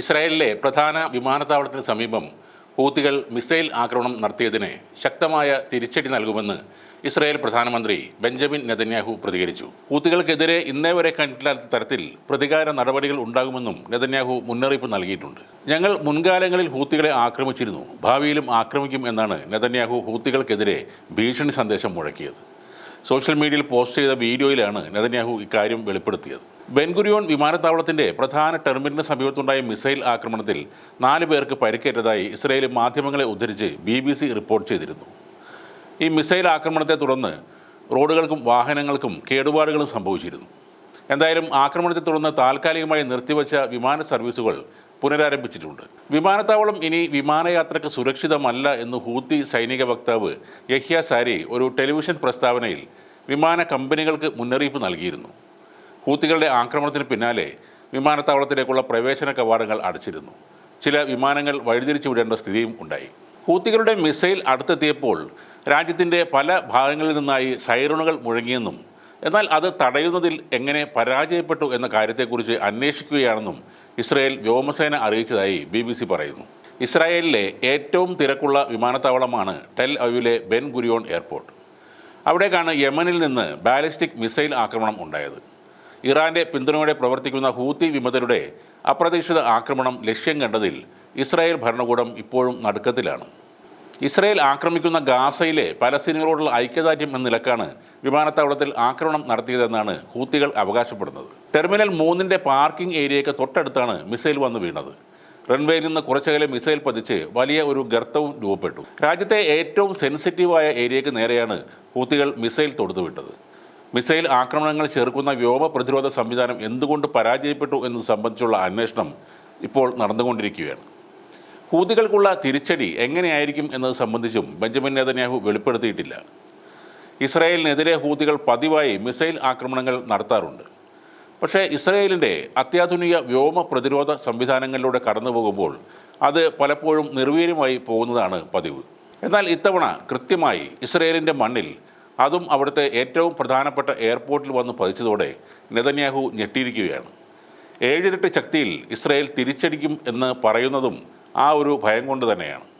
ഇസ്രായേലിലെ പ്രധാന വിമാനത്താവളത്തിന് സമീപം ഹൂത്തികൾ മിസൈൽ ആക്രമണം നടത്തിയതിന് ശക്തമായ തിരിച്ചടി നൽകുമെന്ന് ഇസ്രായേൽ പ്രധാനമന്ത്രി ബെഞ്ചമിൻ നെതന്യാഹു പ്രതികരിച്ചു. ഹൂത്തികൾക്കെതിരെ ഇന്നേ വരെ കണ്ടില്ലാത്ത തരത്തിൽ പ്രതികാര നടപടികൾ ഉണ്ടാകുമെന്നും നെതന്യാഹു മുന്നറിയിപ്പ് നൽകിയിട്ടുണ്ട്. ഞങ്ങൾ മുൻകാലങ്ങളിൽ ഹൂത്തികളെ ആക്രമിച്ചിരുന്നു. ഭാവിയിലും ആക്രമിക്കും എന്നാണ് നെതന്യാഹു ഹൂത്തികൾക്കെതിരെ ഭീഷണി സന്ദേശം മുഴക്കിയത്. സോഷ്യൽ മീഡിയയിൽ പോസ്റ്റ് ചെയ്ത വീഡിയോയിലാണ് നെതന്യാഹു ഇക്കാര്യം വെളിപ്പെടുത്തിയത്. ബെൻഗുരിയോൺ വിമാനത്താവളത്തിന്റെ പ്രധാന ടെർമിനലിന് സമീപത്തുണ്ടായ മിസൈൽ ആക്രമണത്തിൽ നാല് പേർക്ക് പരിക്കേറ്റതായി ഇസ്രയേലി മാധ്യമങ്ങളെ ഉദ്ധരിച്ച് ബി ബി സി റിപ്പോർട്ട് ചെയ്തിരുന്നു. ഈ മിസൈൽ ആക്രമണത്തെ തുടർന്ന് റോഡുകൾക്കും വാഹനങ്ങൾക്കും കേടുപാടുകളും സംഭവിച്ചിരുന്നു. എന്തായാലും ആക്രമണത്തെ തുടർന്ന് താൽക്കാലികമായി നിർത്തിവച്ച വിമാന സർവീസുകൾ പുനരാരംഭിച്ചിട്ടുണ്ട്. വിമാനത്താവളം ഇനി വിമാനയാത്രയ്ക്ക് സുരക്ഷിതമല്ല എന്ന് ഹൂത്തി സൈനിക വക്താവ് യഹ്യ സാരി ഒരു ടെലിവിഷൻ പ്രസ്താവനയിൽ വിമാന കമ്പനികൾക്ക് മുന്നറിയിപ്പ് നൽകിയിരുന്നു. ഹൂത്തികളുടെ ആക്രമണത്തിന് പിന്നാലെ വിമാനത്താവളത്തിലേക്കുള്ള പ്രവേശന കവാടങ്ങൾ അടച്ചിരുന്നു. ചില വിമാനങ്ങൾ വഴിതിരിച്ചു വിടേണ്ട സ്ഥിതിയും ഉണ്ടായി. ഹൂത്തികളുടെ മിസൈൽ അടുത്തെത്തിയപ്പോൾ രാജ്യത്തിന്റെ പല ഭാഗങ്ങളിൽ നിന്നായി സൈറണുകൾ മുഴങ്ങിയെന്നും എന്നാൽ അത് തടയുന്നതിൽ എങ്ങനെ പരാജയപ്പെട്ടു എന്ന കാര്യത്തെക്കുറിച്ച് അന്വേഷിക്കുകയാണെന്നും ഇസ്രായേൽ വ്യോമസേന അറിയിച്ചതായി ബി ബി സി പറയുന്നു. ഇസ്രായേലിലെ ഏറ്റവും തിരക്കുള്ള വിമാനത്താവളമാണ് ടെൽ അവ്യൂലെ ബെൻ ഗുരിയോൺ എയർപോർട്ട്. അവിടേക്കാണ് യമനിൽ നിന്ന് ബാലിസ്റ്റിക് മിസൈൽ ആക്രമണം ഉണ്ടായത്. ഇറാന്റെ പിന്തുണയോടെ പ്രവർത്തിക്കുന്ന ഹൂത്തി വിമതരുടെ അപ്രതീക്ഷിത ആക്രമണം ലക്ഷ്യം കണ്ടതിൽ ഇസ്രായേൽ ഭരണകൂടം ഇപ്പോഴും നടുക്കത്തിലാണ്. ഇസ്രായേൽ ആക്രമിക്കുന്ന ഗാസയിലെ പലസ്തീനികളോടുള്ള ഐക്യദാർഢ്യം എന്ന നിലക്കാണ് വിമാനത്താവളത്തിൽ ആക്രമണം നടത്തിയതെന്നാണ് ഹൂത്തികൾ അവകാശപ്പെടുന്നത്. ടെർമിനൽ മൂന്നിന്റെ പാർക്കിംഗ് ഏരിയയ്ക്ക് തൊട്ടടുത്താണ് മിസൈൽ വന്ന് വീണത്. റൺവേയിൽ നിന്ന് കുറച്ചകലെ മിസൈൽ പതിച്ച് വലിയ ഒരു ഗർത്തവും രൂപപ്പെട്ടു. രാജ്യത്തെ ഏറ്റവും സെൻസിറ്റീവായ ഏരിയയ്ക്ക് നേരെയാണ് ഹൂത്തികൾ മിസൈൽ തൊടുത്തുവിട്ടത് മിസൈൽ ആക്രമണങ്ങൾ ചെറുക്കുന്ന വ്യോമ പ്രതിരോധ സംവിധാനം എന്തുകൊണ്ട് പരാജയപ്പെട്ടു എന്നത് സംബന്ധിച്ചുള്ള അന്വേഷണം ഇപ്പോൾ നടന്നുകൊണ്ടിരിക്കുകയാണ്. ഹൂതികൾക്കുള്ള തിരിച്ചടി എങ്ങനെയായിരിക്കും എന്നത് സംബന്ധിച്ചും ബെഞ്ചമിൻ നെതന്യാഹു വെളിപ്പെടുത്തിയിട്ടില്ല. ഇസ്രായേലിനെതിരെ ഹൂതികൾ പതിവായി മിസൈൽ ആക്രമണങ്ങൾ നടത്താറുണ്ട്. പക്ഷേ ഇസ്രായേലിന്റെ അത്യാധുനിക വ്യോമ പ്രതിരോധ സംവിധാനങ്ങളിലൂടെ കടന്നു പോകുമ്പോൾ അത് പലപ്പോഴും നിർവീര്യമായി പോകുന്നതാണ് പതിവ്. എന്നാൽ ഇത്തവണ കൃത്യമായി ഇസ്രയേലിന്റെ മണ്ണിൽ അതും അവിടുത്തെ ഏറ്റവും പ്രധാനപ്പെട്ട എയർപോർട്ടിൽ വന്ന് പതിച്ചതോടെ നെതന്യാഹു ഞെട്ടിയിരിക്കുകയാണ്. ഏഴിരട്ടി ശക്തിയിൽ ഇസ്രായേൽ തിരിച്ചടിക്കും എന്ന് പറയുന്നതും ആ ഒരു ഭയം കൊണ്ട് തന്നെയാണ്.